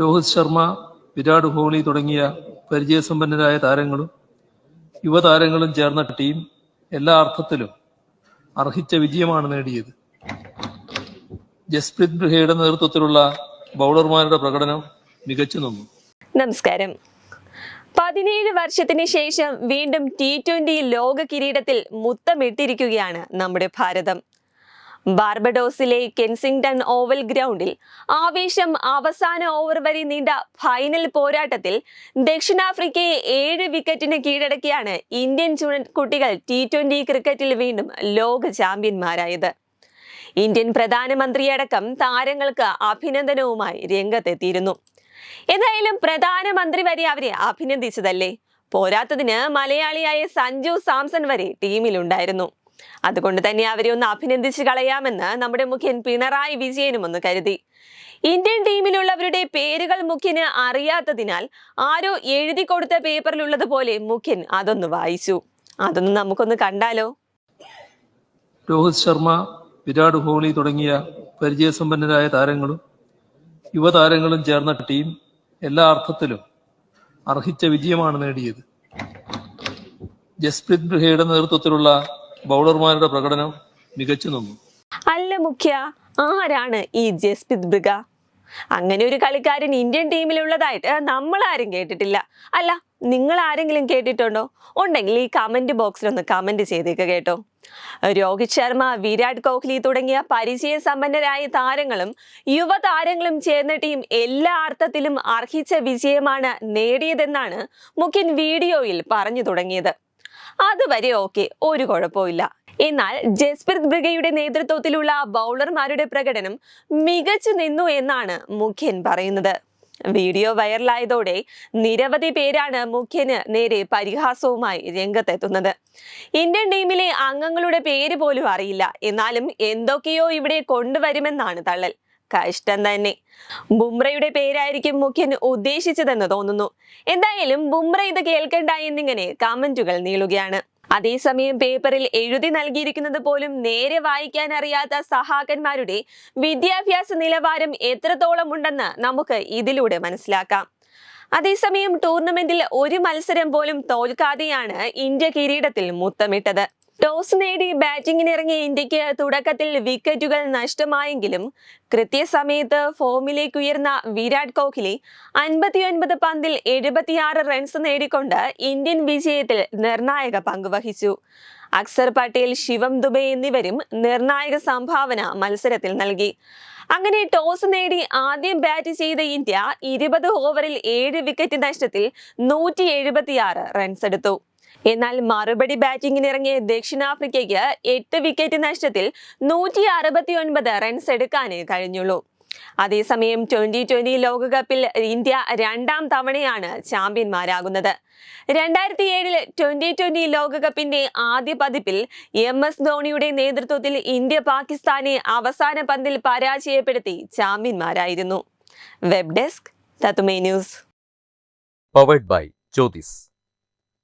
രോഹിത് ശർമ്മ വിരാട് കോഹ്ലി തുടങ്ങിയ പരിചയസമ്പന്നരായ താരങ്ങളും യുവതാരങ്ങളും ചേർന്ന ടീം എല്ലാ അർത്ഥത്തിലും അർഹിച്ച വിജയമാണ് നേടിയത്. ജസ്പ്രീത് ബ്രിഹയുടെ നേതൃത്വത്തിലുള്ള ബൗളർമാരുടെ പ്രകടനം മികച്ചു നിന്നു. നമസ്കാരം. പതിനേഴ് വർഷത്തിന് ശേഷം വീണ്ടും ടി ട്വന്റി ലോക കിരീടത്തിൽ മുത്തമിട്ടിരിക്കുകയാണ് നമ്മുടെ ഭാരതം. ബാർബഡോസിലെ കെൻസിംഗ്ടൺ ഓവൽ ഗ്രൗണ്ടിൽ ആവേശം അവസാന ഓവർ വരെ നീണ്ട ഫൈനൽ പോരാട്ടത്തിൽ ദക്ഷിണാഫ്രിക്കയെ ഏഴ് വിക്കറ്റിന് കീഴടക്കിയാണ് ഇന്ത്യൻ ചുണക്കുട്ടികൾ ടി ട്വന്റി ക്രിക്കറ്റിൽ വീണ്ടും ലോക ചാമ്പ്യന്മാരായത്. ഇന്ത്യൻ പ്രധാനമന്ത്രിയടക്കം താരങ്ങൾക്ക് അഭിനന്ദനവുമായി രംഗത്തെത്തിയിരുന്നു. എന്തായാലും പ്രധാനമന്ത്രി വരെ അവരെ അഭിനന്ദിച്ചതല്ലേ? പോരാത്തതിന് മലയാളിയായ സഞ്ജു സാംസൺ വരെ ടീമിലുണ്ടായിരുന്നു. അതുകൊണ്ട് തന്നെ അവരെ ഒന്ന് അഭിനന്ദിച്ച് കളയാമെന്ന് നമ്മുടെ മുഖ്യൻ പിണറായി വിജയനും ഒന്ന് കരുതി. ഇന്ത്യൻ ടീമിലുള്ളവരുടെ പേരുകൾ മുഖ്യന് അറിയാത്തതിനാൽ ആരോ എഴുതി കൊടുത്ത പേപ്പറിലുള്ളതുപോലെ മുഖ്യൻ അതൊന്ന് വായിച്ചു. അതൊന്ന് നമുക്കൊന്ന് കണ്ടാലോ? രോഹിത് ശർമ്മ വിരാട് കോഹ്ലി തുടങ്ങിയ പരിചയസമ്പന്നരായ താരങ്ങളും യുവതാരങ്ങളും ചേർന്ന ടീം എല്ലാ അർത്ഥത്തിലും അർഹിച്ച വിജയമാണ് നേടിയത്. ജസ്പ്രീത് ബ്രിഹയുടെ നേതൃത്വത്തിലുള്ള ബൗളർമാരുടെ പ്രകടനം മികച്ചു നിന്നു. അല്ല മുഖ്യ ആരാണ് ഈ ജസ്പിത് ബ്രിഗ അങ്ങനെ ഒരു കളിക്കാരൻ ഇന്ത്യൻ ടീമിലുള്ളതായിട്ട് നമ്മൾ ആരും കേട്ടിട്ടില്ല. അല്ല നിങ്ങൾ ആരെങ്കിലും കേട്ടിട്ടുണ്ടോ? ഉണ്ടെങ്കിൽ ഈ കമന്റ് ബോക്സിൽ ഒന്ന് കമന്റ് ചെയ്തേക്ക് കേട്ടോ. രോഹിത് ശർമ്മ വിരാട് കോഹ്ലി തുടങ്ങിയ പരിചയ സമ്പന്നരായ താരങ്ങളും യുവതാരങ്ങളും ചേർന്ന ടീം എല്ലാ അർത്ഥത്തിലും അർഹിച്ച വിജയമാണ് നേടിയതെന്നാണ് മുഖ്യൻ വീഡിയോയിൽ പറഞ്ഞു തുടങ്ങിയത്. അതുവരെ ഓക്കെ ഒരു കുഴപ്പമില്ല എന്നാൽ ജസ്പ്രീത് ബ്രിഗയുടെ നേതൃത്വത്തിലുള്ള ബൗളർമാരുടെ പ്രകടനം മികച്ചു നിന്നു എന്നാണ് മുഖ്യൻ പറയുന്നത്. വീഡിയോ വൈറലായതോടെ നിരവധി പേരാണ് മുഖ്യന് നേരെ പരിഹാസവുമായി രംഗത്തെത്തുന്നത്. ഇന്ത്യൻ ടീമിലെ അംഗങ്ങളുടെ പേര് പോലും അറിയില്ല. എന്നാലും എന്തൊക്കെയോ ഇവിടെ കൊണ്ടുവരുമെന്നാണ് തള്ളൽ. കഷ്ടം തന്നെ. ബുംറയുടെ പേരായിരിക്കും മുഖ്യൻ ഉദ്ദേശിച്ചതെന്ന് തോന്നുന്നു. എന്തായാലും ബുംറ ഇത് കേൾക്കണ്ട എന്നിങ്ങനെ കമന്റുകൾ നീളുകയാണ്. അതേസമയം പേപ്പറിൽ എഴുതി നൽകിയിരിക്കുന്നത് പോലും നേരെ വായിക്കാൻ അറിയാത്ത സഹാക്കന്മാരുടെ വിദ്യാഭ്യാസ നിലവാരം എത്രത്തോളം ഉണ്ടെന്ന് നമുക്ക് ഇതിലൂടെ മനസ്സിലാക്കാം. അതേസമയം ടൂർണമെന്റിൽ ഒരു മത്സരം പോലും തോൽക്കാതെയാണ് ഇന്ത്യ കിരീടത്തിൽ മുത്തമിട്ടത്. ടോസ് നേടി ബാറ്റിംഗിന് ഇറങ്ങിയ ഇന്ത്യയ്ക്ക് തുടക്കത്തിൽ വിക്കറ്റുകൾ നഷ്ടമായെങ്കിലും കൃത്യസമയത്ത് ഫോമിലേക്ക് ഉയർന്ന വിരാട് കോഹ്ലി അൻപത്തിയൊൻപത് പന്തിൽ എഴുപത്തിയാറ് റൺസ് നേടിക്കൊണ്ട് ഇന്ത്യൻ വിജയത്തിൽ നിർണായക പങ്കുവഹിച്ചു അക്സർ പട്ടേൽ ശിവം ദുബെ എന്നിവരും നിർണായക സംഭാവന മത്സരത്തിൽ നൽകി. അങ്ങനെ ടോസ് നേടി ആദ്യം ബാറ്റ് ചെയ്ത ഇന്ത്യ ഇരുപത് ഓവറിൽ ഏഴ് വിക്കറ്റ് നഷ്ടത്തിൽ നൂറ്റി റൺസ് എടുത്തു. എന്നാൽ മറുപടി ബാറ്റിംഗിന് ഇറങ്ങിയ ദക്ഷിണാഫ്രിക്കയ്ക്ക് എട്ട് വിക്കറ്റ് നഷ്ടത്തിൽ നൂറ്റി അറുപത്തി ഒൻപത് റൺസ് എടുക്കാനേ കഴിഞ്ഞുള്ളൂ. അതേസമയം ട്വന്റി ട്വന്റി ലോകകപ്പിൽ ഇന്ത്യ രണ്ടാം തവണയാണ് ചാമ്പ്യന്മാരാകുന്നത്. രണ്ടായിരത്തി ഏഴിൽ ട്വന്റി ട്വന്റി ലോകകപ്പിന്റെ ആദ്യ പതിപ്പിൽ എം എസ് ധോണിയുടെ നേതൃത്വത്തിൽ ഇന്ത്യ പാകിസ്ഥാനെ അവസാന പന്തിൽ പരാജയപ്പെടുത്തി ചാമ്പ്യന്മാരായിരുന്നു. Web desk തത്തുമേ news.